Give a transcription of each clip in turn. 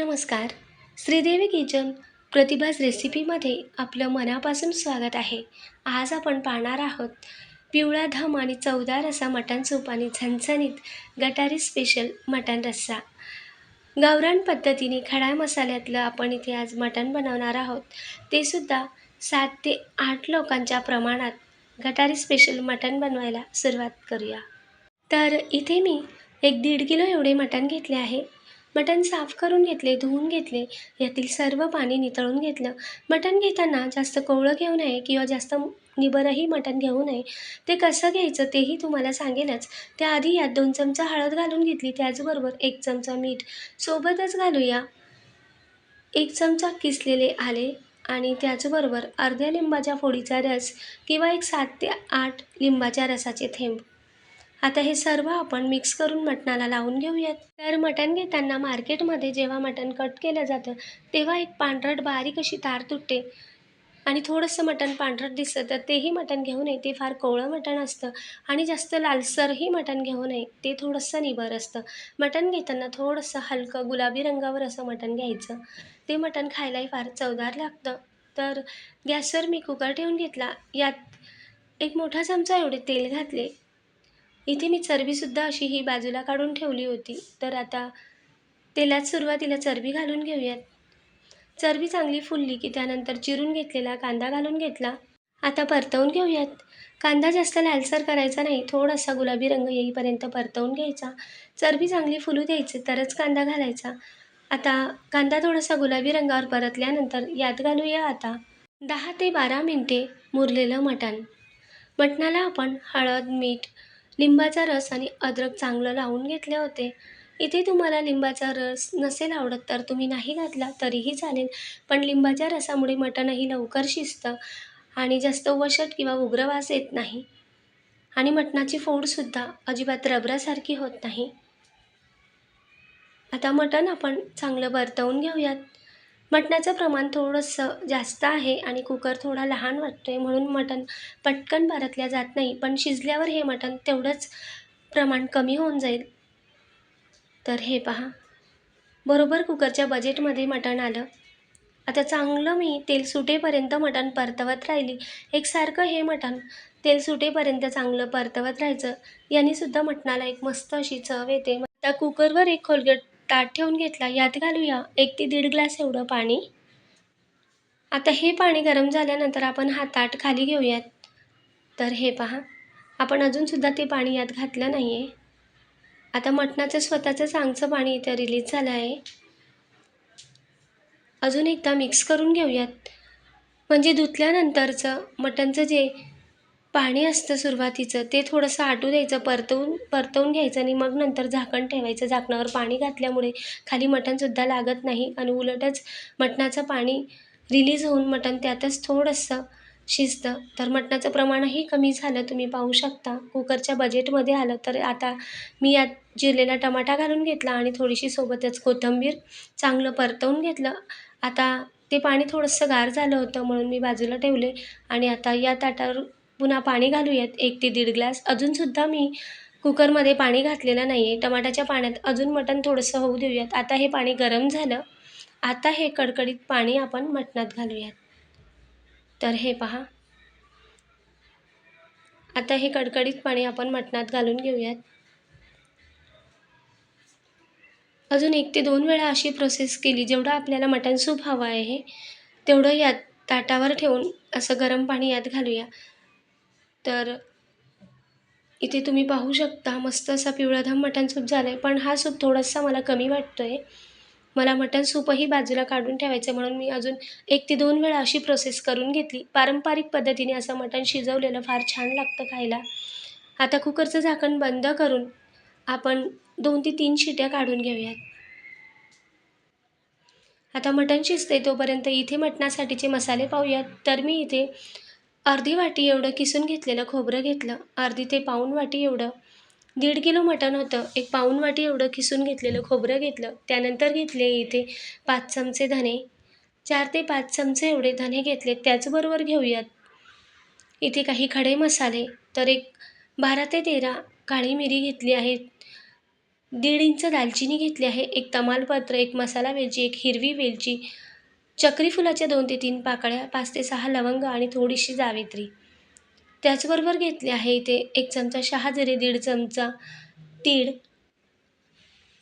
नमस्कार. श्रीदेवी किचन प्रतिभाज रेसिपीमध्ये आपलं मनापासून स्वागत आहे. आज आपण पाहणार आहोत पिवळा धम आणि चवदार असा मटण सूप आणि झणझणीत गटारी स्पेशल मटण रस्सा. गावरान पद्धतीने खडा मसाल्यातलं आपण इथे आज मटण बनवणार आहोत. ते सुद्धा सात ते आठ लोकांच्या प्रमाणात गटारी स्पेशल मटण बनवायला सुरुवात करूया. तर इथे मी एक दीड किलो एवढे मटण घेतले आहे. मटण साफ करून घेतले धुवून घेतले यातील सर्व पाणी नितळून घेतलं. मटण घेताना जास्त कोवळं घेऊ नये किंवा जास्त निबरही मटण घेऊ नये. ते कसं घ्यायचं तेही तुम्हाला सांगेनच. त्याआधी यात दोन चमचा हळद घालून घेतली त्याचबरोबर एक चमचा मीठ. सोबतच घालूया एक चमचा किसलेले आले आणि त्याचबरोबर अर्ध्या लिंबाच्या फोडीचा रस किंवा एक सात ते आठ लिंबाच्या रसाचे थेंब. आता हे सर्व आपण मिक्स करून मटणाला लावून घेऊयात. तर मटण घेताना मार्केटमध्ये जेव्हा मटण कट केलं जातं तेव्हा एक पांढरट बारीक अशी तार तुटते. आणि थोडंसं मटण पांढरट दिसतं तर तेही मटण घेऊ नये ते फार कोवळं मटण असतं आणि जास्त लालसरही मटण घेऊ नये ते थोडंसं निबर असतं. मटण घेताना थोडंसं हलकं गुलाबी रंगावर असं मटण घ्यायचं. ते मटण खायलाही फार चवदार लागतं. तर गॅसवर मी कुकर ठेवून घेतला. यात एक मोठा चमचा एवढे तेल घातले. इथे मी चरबीसुद्धा अशी ही बाजूला काढून ठेवली होती. तर आता तेलात सुरुवातीला चरबी घालून घेऊयात. चरबी चांगली फुलली की त्यानंतर चिरून घेतलेला कांदा घालून घेतला. आता परतवून घेऊयात. कांदा जास्त लालसर करायचा नाही. थोडासा गुलाबी रंग येईपर्यंत परतवून घ्यायचा. चरबी चांगली फुलू द्यायची तरच कांदा घालायचा. आता कांदा थोडासा गुलाबी रंगावर परतल्यानंतर यात घालूया आता. दहा ते बारा मिनटे मुरलेलं मटण. मटणाला आपण हळद मीठ लिंबाचा रस आणि अद्रक चांगलं लावून घेतले होते. इथे तुम्हाला लिंबाचा रस नसेल आवडत तर तुम्ही नाही घातला तरीही चालेल. पण लिंबाच्या रसामुळे मटणही लवकर शिजतं आणि जास्त वशट किंवा उग्र वास येत नाही. आणि मटणाची फोडसुद्धा अजिबात रबरासारखी होत नाही. आता मटण आपण चांगलं परतवून घेऊयात. मटणाचं प्रमाण थोडंसं जास्त आहे आणि कुकर थोडा लहान वाटतो आहे म्हणून मटण पटकन परतल्या जात नाही. पण शिजल्यावर हे मटण तेवढंच प्रमाण कमी होऊन जाईल. तर हे पहा. बरोबर कुकरच्या बजेटमध्ये मटण आलं. आता चांगलं मी तेल सुटेपर्यंत मटण परतवत राहिली. एकसारखं हे मटण तेल सुटेपर्यंत चांगलं परतवत राहायचं. यांनीसुद्धा मटणाला एक मस्त अशी चव येते. आता कुकरवर एक खोलगट ताट ठेवून घेतला. यात घालूया एक ते दीड ग्लास एवढं पाणी. आता हे पाणी गरम झाल्यानंतर आपण हा ताट खाली घेऊयात. तर हे पहा आपण अजूनसुद्धा ते पाणी यात घातलं नाही आहे आता मटणाचं स्वतःचं चांगचं पाणी इथं रिलीज झालं आहे. अजून एकदा मिक्स करून घेऊयात. म्हणजे धुतल्यानंतरचं मटणचं जे पाणी असतं सुरुवातीचं ते थोडंसं आटू द्यायचं परतवून परतवून घ्यायचं आणि मग नंतर झाकण ठेवायचं. झाकणावर पाणी घातल्यामुळे खाली मटणसुद्धा लागत नाही आणि उलटच मटणाचं पाणी रिलीज होऊन मटण त्यातच थोडंसं शिजतं. तर मटणाचं प्रमाणही कमी झालं तुम्ही पाहू शकता. कुकरच्या बजेटमध्ये आलं तर आता मी यात जिरलेला टमाटा घालून घेतला आणि थोडीशी सोबतच कोथिंबीर चांगलं परतवून घेतलं. आता ते पाणी थोडंसं गार झालं होतं म्हणून मी बाजूला ठेवले आणि आता या ताटावर पुन्हा पाणी घालूयात. एक ते दीड ग्लास. अजूनसुद्धा मी कुकरमध्ये पाणी घातलेलं नाही आहे टमाटाच्या पाण्यात अजून मटण थोडंसं होऊ देऊयात. आता हे पाणी गरम झालं. आता हे कडकडीत पाणी आपण मटणात घालूयात. तर हे पहा. आता हे कडकडीत पाणी आपण मटणात घालून घेऊयात. अजून एक ते दोन वेळा अशी प्रोसेस केली. जेवढं आपल्याला मटण सूप हवं आहे तेवढं यात ताटावर ठेवून असं गरम पाणी यात घालूया. तर इथे तुम्ही पाहू शकता मस्त असा पिवळाधाम मटण सूप झाला आहे पण हा सूप थोडासा मला कमी वाटतो आहे मला मटण सूपही बाजूला काढून ठेवायचं म्हणून मी अजून एक ते दोन वेळा अशी प्रोसेस करून घेतली. पारंपरिक पद्धतीने असं मटण शिजवलेलं फार छान लागतं खायला. आता कुकरचं झाकण बंद करून आपण दोन ते तीन शिट्या काढून घेऊयात. आता मटण शिजते तोपर्यंत इथे मटणासाठीचे मसाले पाहूयात. तर मी इथे अर्धी वाटी एवढं किसून घेतलेलं खोबरं घेतलं. अर्धी ते पाऊण वाटी एवढं. दीड किलो मटण होतं. एक पाऊण वाटी एवढं किसून घेतलेलं खोबरं घेतलं. त्यानंतर घेतले इथे पाच चमचे धने चार ते पाच चमचे एवढे धने घेतले. त्याचबरोबर घेऊयात इथे काही खडे मसाले. तर एक बारा ते तेरा काळी मिरी घेतली आहे. दीड इंच दालचिनी घेतली आहे. एक तमालपत्र एक मसाला वेलची एक हिरवी वेलची चक्री फुलाच्या दोन ते तीन पाकळ्या पाच ते सहा लवंग आणि थोडीशी जावेत्री. त्याचबरोबर घेतले आहे इथे एक चमचा शहाजिरे दीड चमचा तीळ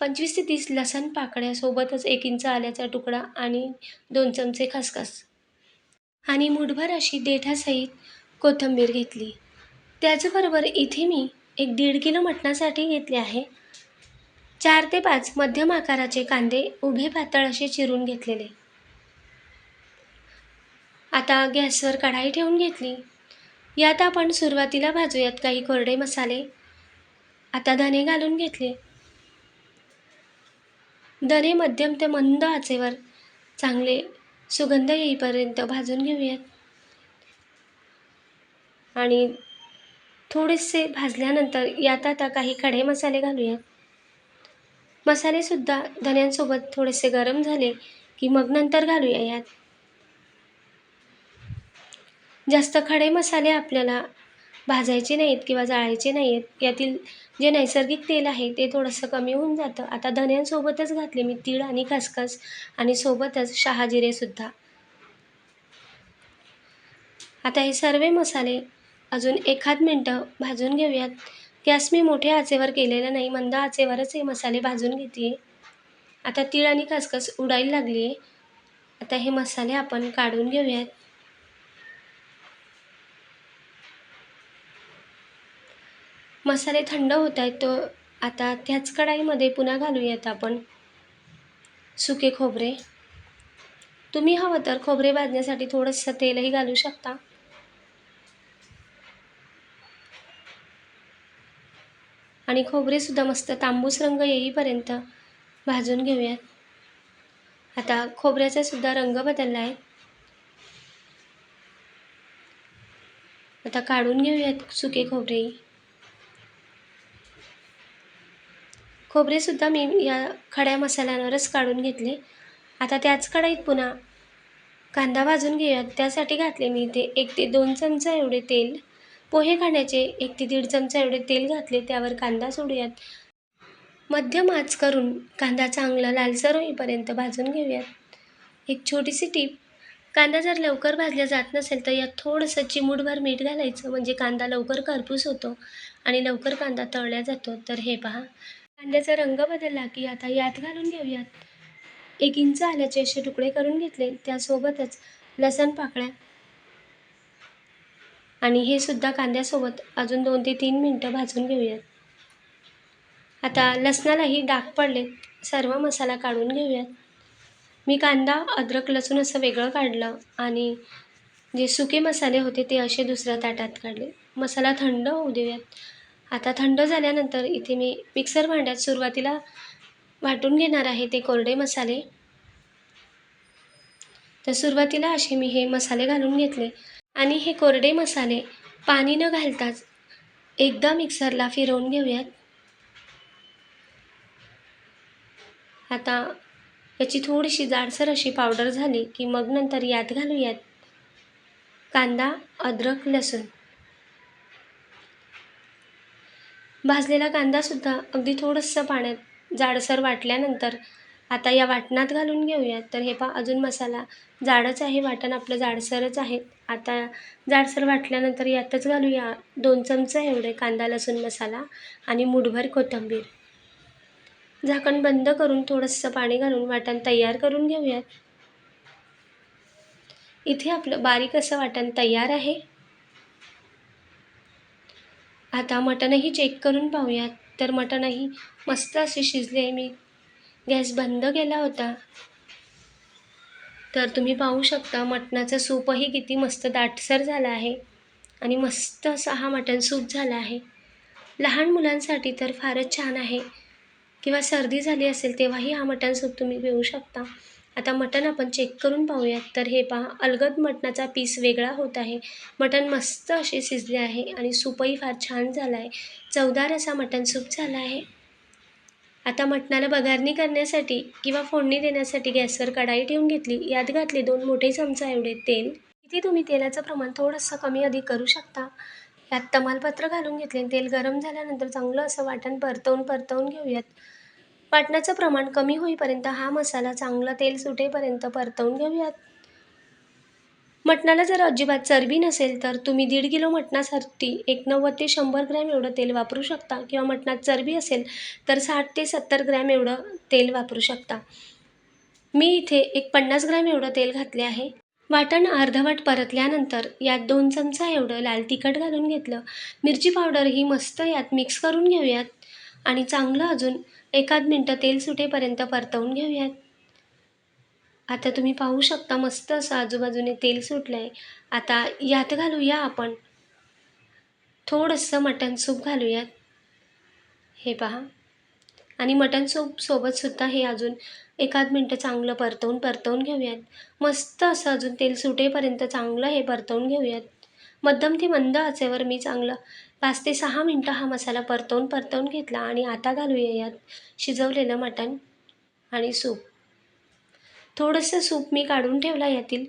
पंचवीस ते तीस लसण पाकळ्या सोबतच एक इंच आल्याचा तुकडा आणि दोन चमचे खसखस. आणि मुठभर अशी देठासहित कोथिंबीर घेतली. त्याचबरोबर इथे मी एक दीड किलो मटणासाठी घेतले आहे. चार ते पाच मध्यम आकाराचे कांदे उभे पातळ असे चिरून घेतलेले. आता गॅसवर कढाई ठेवून घेतली. यात आपण सुरुवातीला भाजूयात काही कोरडे मसाले. आता धने घालून घेतले. धने मध्यम ते मंद आचेवर चांगले सुगंध येईपर्यंत भाजून घेऊयात. आणि थोडेसे भाजल्यानंतर यात आता काही खडे मसाले घालूयात. मसालेसुद्धा धन्यांसोबत थोडेसे गरम झाले की मग नंतर घालूया यात. जास्त खडे मसाले आपल्याला भाजायचे नाहीत किंवा जाळायचे नाही आहेत यातील जे नैसर्गिक तेल आहे ते थोडंसं कमी होऊन जातं. आता धन्यांसोबतच घातले मी तीळ आणि खसखस आणि सोबतच शहाजिरेसुद्धा आता हे सर्व मसाले अजून एखाद मिनटं भाजून घेऊयात. गॅस मी मोठ्या आचेवर केलेला नाही मंद आचेवरच हे मसाले भाजून घेते. आता तीळ आणि खसखस उडायला लागली आहे आता हे मसाले आपण काढून घेऊयात. मसाले थंड होत आहेत तो आता त्याच कढाईमध्ये पुन्हा घालूयात आपण सुके खोबरे. तुम्ही हवं तर खोबरे भाजण्यासाठी थोडंसं तेलही घालू शकता. आणि खोबरेसुद्धा मस्त तांबूस रंग येईपर्यंत भाजून घेऊयात. आता खोबऱ्याचा सुद्धा रंग बदलला आहे. आता काढून घेऊयात सुके खोबरे खोबरेसुद्धा मी या खड्या मसाल्यांवरच काढून घेतले. आता त्याच कढाईत पुन्हा कांदा भाजून घेऊयात. त्यासाठी घातले मी इथे एक ते दोन चमचा एवढे तेल. पोहे खाण्याचे एक ते दीड चमचा एवढे तेल घातले. त्यावर कांदा सोडूयात. मध्यम आच करून कांदा चांगला लालसर होईपर्यंत भाजून घेऊयात. एक छोटीशी टीप. कांदा जर लवकर भाजला जात नसेल तर यात थोडंसं चिमूटभर मीठ घालायचं. म्हणजे कांदा लवकर करपूस होतो आणि लवकर कांदा तळल्या जातो. तर हे पहा. कांद्याचा रंग बदलला की आता यात घालून घेऊयात. एक इंच आल्याचे असे तुकडे करून घेतले. त्यासोबतच लसण पाकळ्या आणि हे सुद्धा कांद्यासोबत अजून दोन ते तीन मिनटं भाजून घेऊयात. आता लसणालाही डाग पडले. सर्व मसाला काढून घेऊयात. मी कांदा अद्रक लसूण असं वेगळं काढलं आणि जे सुके मसाले होते ते असे दुसऱ्या ताटात काढले. मसाला थंड होऊ देऊयात. आता थंड झाल्यानंतर इथे मी मिक्सर भांड्यात सुरुवातीला वाटून घेणार आहे ते कोरडे मसाले. तर सुरुवातीला असे मी हे मसाले घालून घेतले. आणि हे कोरडे मसाले पाणी न घालताच एकदा मिक्सरला फिरवून घेऊयात. आता याची थोडीशी जाडसर अशी पावडर झाली की मग नंतर यात घालूयात कांदा अद्रक लसूण. भाजलेला कांदासुद्धा अगदी थोडंसं पाण्यात जाडसर वाटल्यानंतर आता या वाटणात घालून घेऊयात. तर हे पा अजून मसाला जाडच आहे वाटण आपलं जाडसरच आहे. आता जाडसर वाटल्यानंतर यातच घालूया दोन चमचं एवढे कांदा लसूण मसाला आणि मुठभर कोथिंबीर. झाकण बंद करून थोडंसं पाणी घालून वाटण तयार करून घेऊयात. इथे आपलं बारीक असं वाटण तयार आहे. आता मटणही चेक करून पाहूयात. तर मटणही मस्त असे शिजले मी गॅस बंद केला होता. तर तुम्ही पाहू शकता मटणाचा सूपही किती मस्त दाटसर झाला आहे आणि मस्त असा हा मटण सूप झाला आहे. लहान मुलांसाठी तर फारच छान आहे. किंवा सर्दी झाली असेल तेव्हाही हा मटण सूप तुम्ही पिऊ शकता. आता मटण आपण चेक करून पाहूयात. तर हे पहा अलगद मटणाचा पीस वेगळा होत आहे. मटण मस्त असे शिजले आहे आणि सूपही फार छान झाला आहे. चवदार असा मटण सूप झाला आहे. आता मटणाला बघारणी करण्यासाठी किंवा फोडणी देण्यासाठी गॅसवर कढाई ठेवून घेतली. यात घातले दोन मोठे चमचा एवढे तेल. इथे तुम्ही तेलाचं प्रमाण थोडंसं कमी अधिक करू शकता? यात तमालपत्र घालून घेतले. तेल गरम झाल्यानंतर चांगलं असं वाटण परतवून परतवून घेऊयात. वाटणाचं प्रमाण कमी होईपर्यंत हा मसाला चांगला तेल सुटेपर्यंत परतवून घेऊयात. मटणाला जर अजिबात चरबी नसेल तर तुम्ही दीड किलो मटणासाठी एक नव्वद ते शंभर ग्रॅम एवढं तेल वापरू शकता किंवा मटणात चरबी असेल तर साठ ते सत्तर ग्रॅम एवढं तेल वापरू शकता. मी इथे एक पन्नास ग्रॅम एवढं तेल घातले आहे. वाटण अर्धवट परतल्यानंतर यात दोन चमचा एवढं लाल तिखट घालून घेतलं. मिरची पावडर ही मस्त यात मिक्स करून घेऊयात. आणि चांगलं अजून एखाद मिनटं तेल सुटेपर्यंत परतवून घेऊयात. आता तुम्ही पाहू शकता मस्त असं आजूबाजूने तेल सुटलं आहे आता यात घालूया आपण. थोडंसं मटण सूप घालूयात. हे पहा. आणि मटण सूप सोबतसुद्धा हे अजून एखाद मिनटं चांगलं परतवून परतवून घेऊयात. मस्त असं अजून तेल सुटेपर्यंत चांगलं हे परतवून घेऊयात. मध्यम ते मंद आचेवर मी चांगलं पाच ते सहा मिनटं हा मसाला परतवून परतवून घेतला आणि आता घालूया यात शिजवलेलं मटण आणि सूप. थोडंसं सूप मी काढून ठेवला यातील.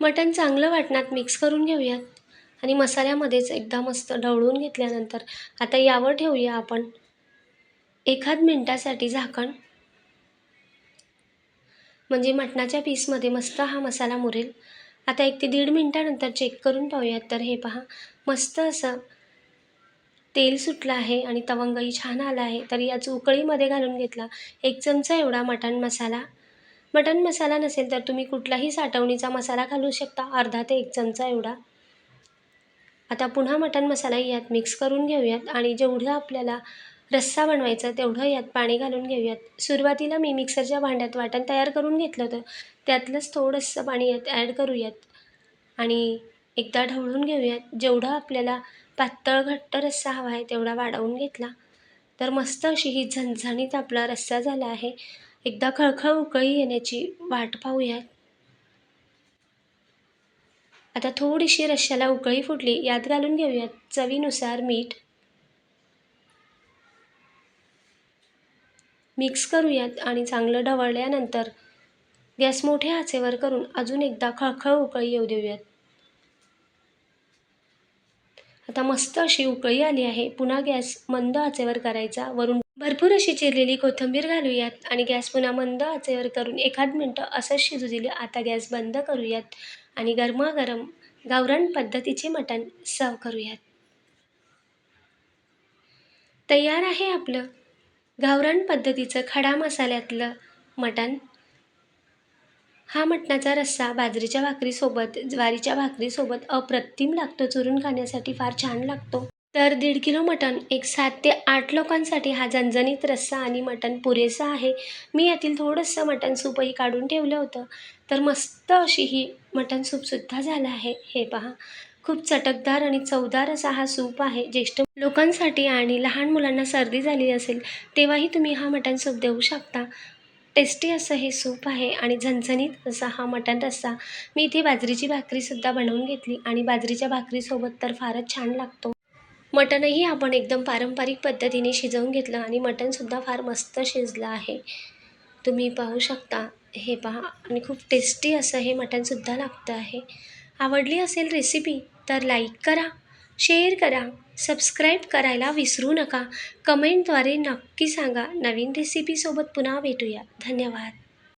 मटण चांगलं वाटणात मिक्स करून घेऊयात आणि मसाल्यामध्येच एकदा मस्त ढवळून घेतल्यानंतर आता यावर ठेवूया आपण एखाद मिनटासाठी झाकण. म्हणजे मटणाच्या पीसमध्ये मस्त हा मसाला मुरेल. आता एक ते दीड मिनटानंतर चेक करून पाहूयात. तर हे पहा मस्त असं तेल सुटलं आहे आणि तवंगही छान आला आहे तर याच उकळीमध्ये घालून घेतला एक चमचा एवढा मटण मसाला. मटण मसाला नसेल तर तुम्ही कुठलाही साठवणीचा मसाला घालू शकता अर्धा ते एक चमचा एवढा. आता पुन्हा मटण मसाला यात मिक्स करून घेऊयात आणि जेवढं आपल्याला रस्सा बनवायचा तेवढं यात पाणी घालून घेऊयात. सुरुवातीला मी मिक्सरच्या भांड्यात वाटण तयार करून घेतलं होतं त्यातलंच थोडंसं पाणी यात ॲड करूयात आणि एकदा ढवळून घेऊयात. जेवढं आपल्याला पातळ घट्ट रस्सा हवा आहे तेवढा वाढवून घेतला. तर मस्त अशी ही झणझणीत आपला रस्सा झाला आहे. एकदा खळखळ उकळी येण्याची वाट पाहूयात. आता थोडीशी रश्श्याला उकळी फुटली यात घालून घेऊयात चवीनुसार मीठ. मिक्स करूयात आणि चांगलं ढवळल्यानंतर गॅस मोठ्या आचेवर करून अजून एकदा खळखळ उकळी येऊ देऊयात. आता मस्त अशी उकळी आली आहे. पुन्हा गॅस मंद आचेवर करायचा. वरून भरपूर अशी चिरलेली कोथिंबीर घालूयात आणि गॅस पुन्हा मंद आचेवर करून एखाद मिनटं असंच शिजू दिले. आता गॅस बंद करूयात आणि गरमागरम गावरान पद्धतीचे मटण सर्व करूयात. तयार आहे आपलं गावरान पद्धतीचं खडा मसाल्यातलं मटण. हा मटणाचा रस्सा बाजरीच्या भाकरीसोबत ज्वारीच्या भाकरीसोबत अप्रतिम लागतो. चुरून खाण्यासाठी फार छान लागतो. तर दीड किलो मटण एक सात ते आठ लोकांसाठी हा झणझणीत रस्सा आणि मटण पुरेसा आहे. मी यातील थोडंसं मटण सूपही काढून ठेवलं होतं. तर मस्त अशी ही मटण सूपसुद्धा झालं आहे. हे पहा खूप चटकदार आणि चवदार असा हा सूप आहे. ज्येष्ठ लोकांसाठी आणि लहान मुलांना सर्दी झाली असेल तेव्हाही तुम्ही हा मटण सूप देऊ शकता. टेस्टी असं हे सूप आहे आणि झणझणीत असा हा मटण रस्सा मी इथे बाजरीची भाकरीसुद्धा बनवून घेतली आणि बाजरीच्या भाकरीसोबत तर फारच छान लागतो. मटणही आपण एकदम पारंपरिक पद्धतीने शिजवून घेतलं आणि मटणसुद्धा फार मस्त शिजलं आहे. तुम्ही पाहू शकता हे पहा आणि खूप टेस्टी असं हे मटणसुद्धा लागतं आहे. आवडली असेल रेसिपी तर लाईक करा शेअर करा. सबस्क्राईब करायला विसरू नका. कमेंटद्वारे नक्की सांगा. नवीन रेसिपीसोबत पुन्हा भेटूया. धन्यवाद.